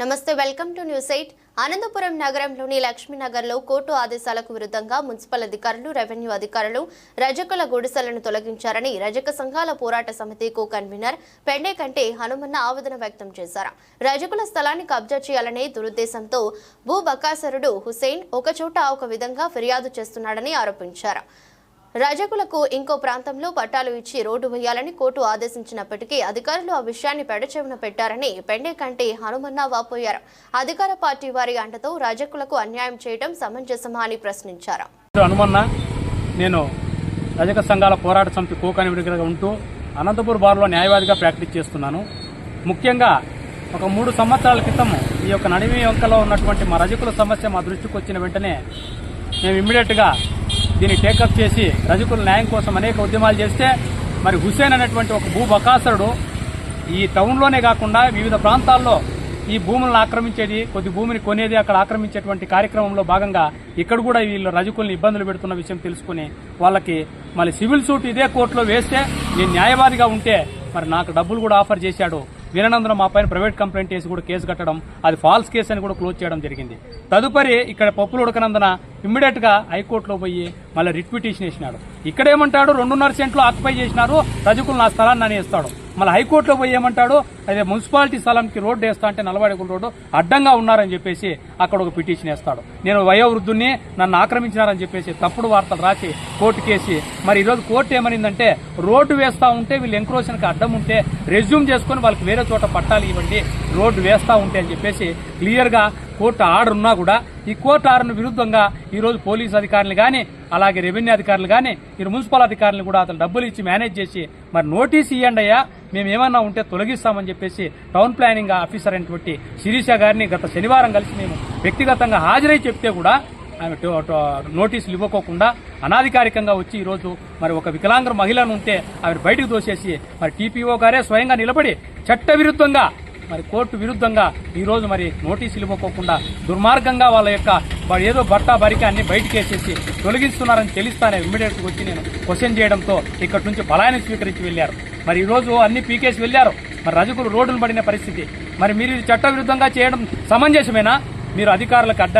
నమస్తే welcome to news eight. Anantapuram నగరంలోని లక్ష్మీనగర్లో కోర్టు ఆదేశాలకు విరుద్ధంగా మున్సిపల్ అధికారులు రెవెన్యూ అధికారులు రజకుల గుడిసెలను తొలగించారని రజక సంఘాల పోరాట సమితి కో కన్వీనర్ పెండే కంటే హనుమన్న ఆవేదన వ్యక్తం చేశారు. రజకుల స్థలాన్ని కబ్జా చేయాలనే దురుద్దేశంతో భూ బకాసరుడు హుసేన్ ఒకచోట ఒక విధంగా ఫిర్యాదు చేస్తున్నాడని ఆరోపించారు. రజకులకు ఇంకో ప్రాంతంలో పట్టాలు ఇచ్చి రోడ్డు వేయాలని కోర్టు ఆదేశించినప్పటికీ అధికారులు ఆ విషయాన్ని పెడచెవిన పెట్టారని పెండే కంటే హనుమన్న వాపోయారు. అధికార పార్టీ వారి అండతో రజకులకు అన్యాయం చేయడం సమంజసమా అని ప్రశ్నించారు. హనుమన్న నేను రజక సంఘాల పోరాట సమితి కోకాని ఉంటూ అనంతపూర్ బార్లో న్యాయవాదిగా ప్రాక్టీస్ చేస్తున్నాను. ముఖ్యంగా ఒక మూడు సంవత్సరాల క్రితం ఈ యొక్క నడిమి వంకలో ఉన్నటువంటి మా రజకుల సమస్య మా దృష్టికి వచ్చిన వెంటనే మేము ఇమ్మీడియట్గా దీన్ని టేకప్ చేసి రజకుల న్యాయం కోసం అనేక ఉద్యమాలు చేస్తే మరి హుసేన్ అనేటువంటి ఒక భూబకాసురుడు ఈ టౌన్లోనే కాకుండా వివిధ ప్రాంతాల్లో ఈ భూములను ఆక్రమించేది కొద్ది భూమిని కొనేది అక్కడ ఆక్రమించేటువంటి కార్యక్రమంలో భాగంగా ఇక్కడ కూడా వీళ్ళు రజకుల్ని ఇబ్బందులు పెడుతున్న విషయం తెలుసుకుని వాళ్ళకి మళ్ళీ సివిల్ సూట్ ఇదే కోర్టులో వేస్తే నేను న్యాయవాదిగా ఉంటే మరి నాకు డబ్బులు కూడా ఆఫర్ చేశాడు. విననందున మా పైన ప్రైవేట్ కంప్లైంట్ చేసి కూడా కేసు కట్టడం అది ఫాల్స్ కేసు అని కూడా క్లోజ్ చేయడం జరిగింది. తదుపరి ఇక్కడ పప్పులు ఉడకనందున ఇమ్మీడియట్గా హైకోర్టులో పోయి మళ్ళీ రిట్ పిటిషన్ వేసినాడు. ఇక్కడేమంటాడు? రెండున్నర సెంట్లు ఆక్యుపై చేసినారు రజకులు నా స్థలాన్ని అని ఇస్తాడు మళ్ళీ హైకోర్టులో పోయి ఏమంటాడు? అదే మున్సిపాలిటీ స్థలంకి రోడ్డు వేస్తా అంటే నలభై రోడ్డు అడ్డంగా ఉన్నారని చెప్పేసి అక్కడ ఒక పిటిషన్ వేస్తాడు. నేను వయోవృద్ధుని నన్ను ఆక్రమించినారని చెప్పేసి తప్పుడు వార్తలు రాసి కోర్టు కేసి మరి ఈరోజు కోర్టు ఏమనిందంటే రోడ్డు వేస్తా ఉంటే వీళ్ళు ఎంక్రోషన్కి అడ్డం ఉంటే రెజ్యూమ్ చేసుకొని వాళ్ళకి వేరే చోట పట్టాలి ఇవ్వండి రోడ్డు వేస్తా ఉంటే అని చెప్పేసి క్లియర్గా కోర్టు ఆర్డర్ ఉన్నా కూడా ఈ కోర్టు ఆర్డర్ విరుద్ధంగా ఈరోజు పోలీసు పోలీస్ అధికారులు కానీ అలాగే రెవెన్యూ అధికారులు కానీ ఈ మున్సిపల్ అధికారులు కూడా అతను డబ్బులు ఇచ్చి మేనేజ్ చేసి మరి నోటీస్ ఇవ్వండి అయ్యా మేము ఏమన్నా ఉంటే తొలగిస్తామని చెప్పేసి టౌన్ ప్లానింగ్ ఆఫీసర్ అయినటువంటి శిరీష గారిని గత శనివారం కలిసి మేము వ్యక్తిగతంగా హాజరై చెప్తే కూడా ఆమె టో- టో- నోటీసులు ఇవ్వకోకుండా అనాధికారికంగా వచ్చి ఈరోజు మరి ఒక వికలాంగ మహిళను ఉంటే ఆమె బయటకు దోసేసి మరి టీపీఓ గారే స్వయంగా నిలబడి చట్టవిరుద్ధంగా మరి కోర్టు విరుద్ధంగా ఈరోజు మరి నోటీసులు ఇవ్వకోకుండా దుర్మార్గంగా వాళ్ళ యొక్క ఏదో బట్టా బరిక అన్ని బయటకేసేసి తొలగిస్తున్నారని తెలిస్తానే ఇమ్మీడియట్గా వచ్చి నేను క్వశ్చన్ చేయడంతో ఇక్కడి నుంచి బలాన్ని స్వీకరించి వెళ్ళారు మరి ఈరోజు అన్ని పీకేసి వెళ్ళారు మరి రజకులు రోడ్డును పడిన పరిస్థితి. మరి మీరు చట్టవిరుద్ధంగా చేయడం సమంజసమేనా? మీరు అధికారులకు అడ్డ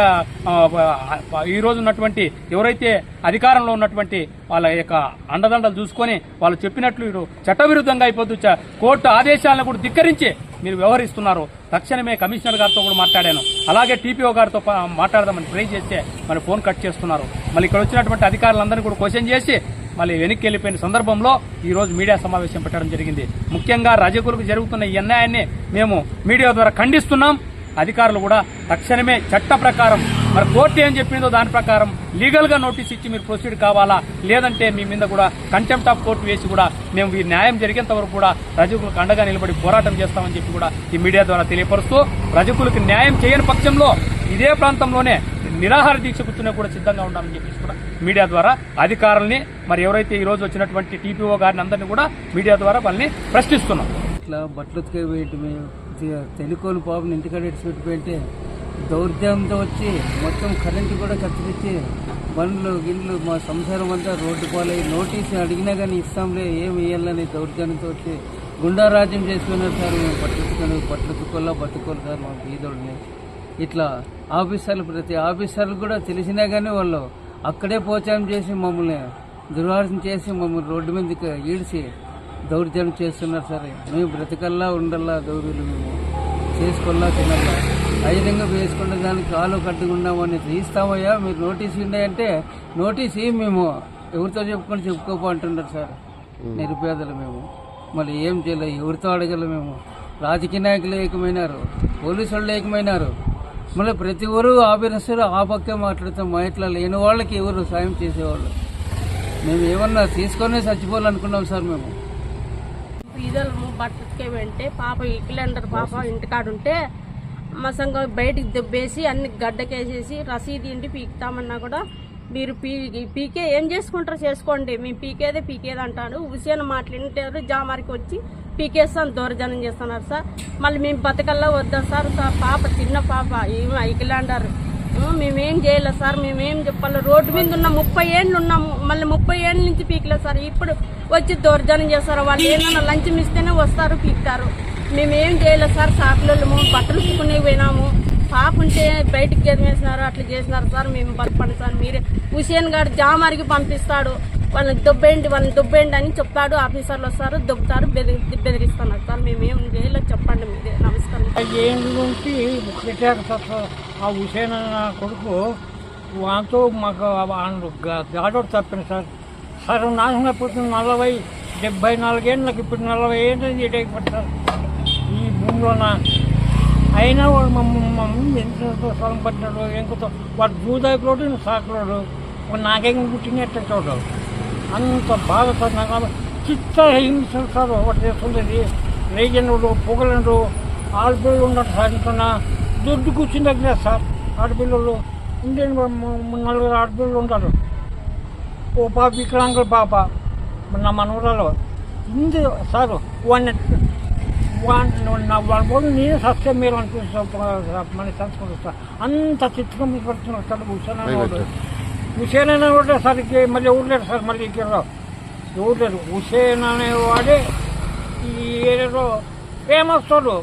ఈ రోజు ఉన్నటువంటి ఎవరైతే అధికారంలో ఉన్నటువంటి వాళ్ళ యొక్క అండదండలు చూసుకొని వాళ్ళు చెప్పినట్లు మీరు చట్టవిరుద్ధంగా అయిపోతూ కోర్టు ఆదేశాలను కూడా ధిక్కరించి మీరు వ్యవహరిస్తున్నారు. తక్షణమే కమిషనర్ గారితో కూడా మాట్లాడాను. అలాగే టీపీఓ గారితో మాట్లాడదామని ట్రై చేస్తే మరి ఫోన్ కట్ చేస్తున్నారు. మళ్ళీ ఇక్కడ వచ్చినటువంటి అధికారులందరినీ కూడా క్వశ్చన్ చేసి మళ్ళీ వెనక్కి వెళ్ళిపోయిన సందర్భంలో ఈ రోజు మీడియా సమావేశం పెట్టడం జరిగింది. ముఖ్యంగా రజకులకు జరుగుతున్న ఈ అన్యాయాన్ని మేము మీడియా ద్వారా ఖండిస్తున్నాం. అధికారులు కూడా తక్షణమే చట్ట ప్రకారం మరి కోర్టు ఏం చెప్పిందో దాని ప్రకారం లీగల్గా నోటీస్ ఇచ్చి మీరు ప్రొసీడ్ కావాలా? లేదంటే మీ మీద కూడా కంటెంప్ట్ ఆఫ్ కోర్టు వేసి కూడా మేము ఈ న్యాయం జరిగేంత వరకు కూడా రజకులకు అండగా నిలబడి పోరాటం చేస్తామని చెప్పి కూడా ఈ మీడియా ద్వారా తెలియపరుస్తూ రజకులకు న్యాయం చేయని పక్షంలో ఇదే ప్రాంతంలోనే నిరాహార దీక్ష కూర్చునే కూడా సిద్ధంగా ఉండాలని చెప్పేసి కూడా మీడియా ద్వారా అధికారుల్ని మరి ఎవరైతే ఈ రోజు వచ్చినటువంటి టీపీఓ గారిని అందరినీ కూడా మీడియా ద్వారా వాళ్ళని ప్రశ్నిస్తున్నాం. ఇట్లా బట్టలు వేయటమే తెలుకోని బాబుని ఇంటికాడ ఇడిచిపెట్టిపోయింటే దౌర్జన్యంతో వచ్చి మొత్తం కరెంటు కూడా కత్తిరించి బండ్లు గిళ్ళు మా సంసారం అంతా రోడ్డు పాలై నోటీసు అడిగినా కానీ ఇస్తాంలే ఏం ఇవ్వాలని దౌర్జన్యంతో వచ్చి గుండారాజ్యం చేసుకున్నారు సార్. మేము పట్టుకుని పట్టుకోలా బతుకోవాలి సార్ మా బీదోడిని ఇట్లా ఆఫీసర్లు ప్రతి ఆఫీసర్లు కూడా తెలిసినా కానీ వాళ్ళు అక్కడే పోచారం చేసి మమ్మల్ని దుర్వాసన చేసి మమ్మల్ని రోడ్డు మీదకి ఈడ్చి దౌర్జన్యం చేస్తున్నారు సరే మేము బ్రతకల్లా ఉండల్లా దౌర్యులు మేము? చేసుకోల్లా తినల్లా? విధంగా వేసుకున్న దానికి కాలు కట్టుకున్నామని తీస్తామయ్యా మీరు నోటీస్ ఉన్నాయంటే నోటీస్ ఇయ్యి మేము ఎవరితో చెప్పుకొని చెప్పుకోపో అంటున్నారు సార్. నిరుపేదలు మేము. మళ్ళీ ఏం చేయలేదు ఎవరితో అడగలం మేము? రాజకీయ నాయకులు ఏకమైనారు పోలీసు వాళ్ళు ఏకమైనారు. మళ్ళీ ప్రతి ఊరు ఆఫీసర్ ఆ పక్కే మాట్లాడుతాం మా ఇట్లా లేని వాళ్ళకి ఎవరు సాయం చేసేవాళ్ళు? మేము ఏమన్నా తీసుకొని చచ్చిపోవాలనుకున్నాం సార్ మేము. ఇదలము బట్టకే వెంటే పాప ఇక్లెండర్ పాప ఇంటికాడుంటే మా సంఘం బయటికి దెబ్బేసి అన్ని గడ్డకేసేసి రసీదు ఇంటి పీకుతామన్నా కూడా మీరు పీ పీకే ఏం చేసుకుంటారో చేసుకోండి. మేము పీకేదే పీకేది అంటాడు. హుసేన్ మాట్లాడింటారు జామారికి వచ్చి పీకేస్తాను దూరజనం చేస్తున్నారు సార్. మళ్ళీ మేము బతకల్లా వద్దాం సార్? సార్ పాప చిన్న పాప ఏమి ఐకిలాండారు మేమేం చేయలే సార్ మేమేం చెప్పాలి రోడ్డు మీద ఉన్న ముప్పై ఏళ్ళు ఉన్నాము మళ్ళీ ముప్పై ఏళ్ళ నుంచి పీకలేదు సార్. ఇప్పుడు వచ్చి దౌర్జన్యం చేస్తారు. వాళ్ళు ఏదైనా లంచం ఇస్తేనే వస్తారు పీకుతారు. మేమేం చేయలేదు సార్. సాకులము బట్టలు ఉతుకునే పోయినాము. పాప ఉంటే బయటకు గెదిమేసినారు అట్లా చేసినారు సార్. మేము బతపండి సార్. మీరే హుసేన్ గారు జామారికి పంపిస్తాడు. వాళ్ళని దొబ్బేయండి వాళ్ళని దొబ్బేయండి అని చెప్తాడు ఆఫీసర్లు వస్తారు దొబ్బుతారు బెదిరి బెదిరిస్తున్నారు సార్ మేమేం చేయలేదు చెప్పండి మీరే నమస్కారం. నుంచి ఆ హుసేన్ కొడుకు వాంతో మాకు గాడోడు తప్పింది సార్. సార్ నాశనం అయిపోతుంది నలభై డెబ్బై నాలుగేళ్ళకి ఇప్పుడు నలభై ఏళ్ళు ఇటైపోతుంది సార్. ఈ భూమిలోన అయినా వాడు మమ్మల్ని మమ్మల్ని ఎంత స్థలం పట్టినాడు ఎంకుతో వాడు జూదాకులోడు సాకులోడు. వాడు నాకేం పుట్టినట్టు చూడవు అంత బాధ సార్ నాకు చిత్త హింస సార్ ఒకటి చేస్తుంది రేజనుడు పొగలనుడు ఆడపిల్లలు ఉండరు సార్ ఇంకా దొడ్డు కూర్చుని దగ్గర సార్ ఆడపిల్లలు ఉండే నలుగురు ఆడపిల్లలు ఉంటారు ఓ పాప వికలాంగుల పాప నా మనవరాలు ఇంది సార్ వాడిని వాడిని వాడి పోటీ నేనే సత్యం మీరు అనిపిస్తాను మన సంస్కృతి సార్ అంత చిత్రం పడుతున్నారు సార్ హుసేన్ అనేవాడు హుసేన్ అనేవాడే మళ్ళీ ఎవరు సార్ మళ్ళీ ఇక్కడ ఎవరు హుసేన్ అనేవాడే ఈ ఏరియాలో ఫేమస్ వాడు